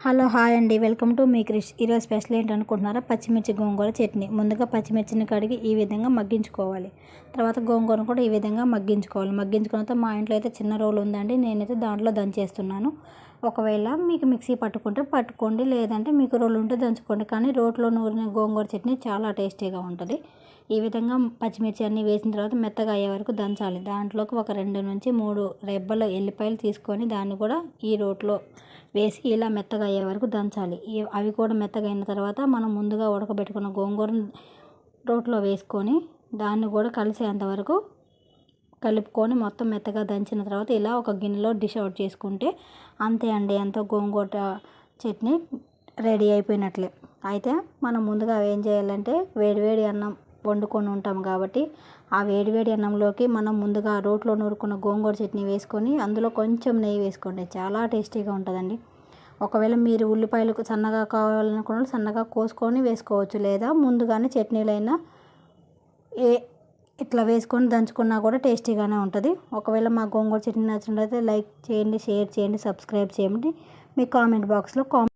Hello hi అండి. Welcome to మీ క్రిష్. ఈరోజు స్పెషల్ ఏంటి అనుకుంటున్నారా పచ్చిమిర్చి గోంగూర చట్నీ. ముందుగా పచ్చిమిర్చిని కడిగి ఈ విధంగా మగ్గించుకోవాలి. తర్వాత గోంగూరను కూడా ఈ విధంగా మగ్గించుకోవాలి. మగ్గించుకున్న తర్వాత మా ఇంట్లో అయితే చిన్న రోలు ఉందండి. నేనైతే దాంట్లో దంచేస్తున్నాను. ఒకవేళ మీకు మిక్సీ పట్టుకుంటే పట్టుకోండి లేదంటే మీకు రోలు ఉంటే దంచుకోండి. కానీ రోట్లో నూరిన గోంగూర చట్నీ చాలా టేస్టీగా ఉంటుంది. ఈ విధంగా పచ్చిమిర్చి అన్నీ వేసిన తర్వాత మెత్తగా అయ్యే వరకు దంచాలి. దాంట్లోకి ఒక రెండు నుంచి మూడు రెబ్బల ఎల్లిపాయలు తీసుకొని దాన్ని కూడా ఈ రోట్లో వేసి ఇలా మెత్తగా అయ్యే వరకు దంచాలి. అవి కూడా మెత్తగా అయిన తర్వాత మనం ముందుగా ఉడకబెట్టుకున్న గోంగూరను రోట్లో వేసుకొని దాన్ని కూడా కలిసేంత వరకు కలుపుకొని మొత్తం మెత్తగా దంచిన తర్వాత ఇలా ఒక గిన్నెలో డిష్ అవుట్ చేసుకుంటే అంతే అండి. ఎంతో గోంగూర చట్నీ రెడీ అయిపోయినట్లే. అయితే మనం ముందుగా ఏం చేయాలంటే వేడివేడి అన్నం వండుకొని ఉంటాం కాబట్టి ఆ వేడివేడి అన్నంలోకి మనం ముందుగా రోట్లో నూరుకున్న గోంగూర చట్నీ వేసుకొని అందులో కొంచెం నెయ్యి వేసుకోండి. చాలా టేస్టీగా ఉంటుందండి. ఒకవేళ మీరు ఉల్లిపాయలు సన్నగా కావాలనుకున్న సన్నగా కోసుకొని వేసుకోవచ్చు. లేదా ముందుగానే చట్నీలైనా ఏ ఇట్లా వేసుకొని దంచుకున్నా కూడా టేస్టీగానే ఉంటుంది. ఒకవేళ మా గోంగూర చట్నీ నచ్చినట్లయితే లైక్ చేయండి షేర్ చేయండి సబ్స్క్రైబ్ చేయండి. మీ కామెంట్ బాక్స్లో కామెంట్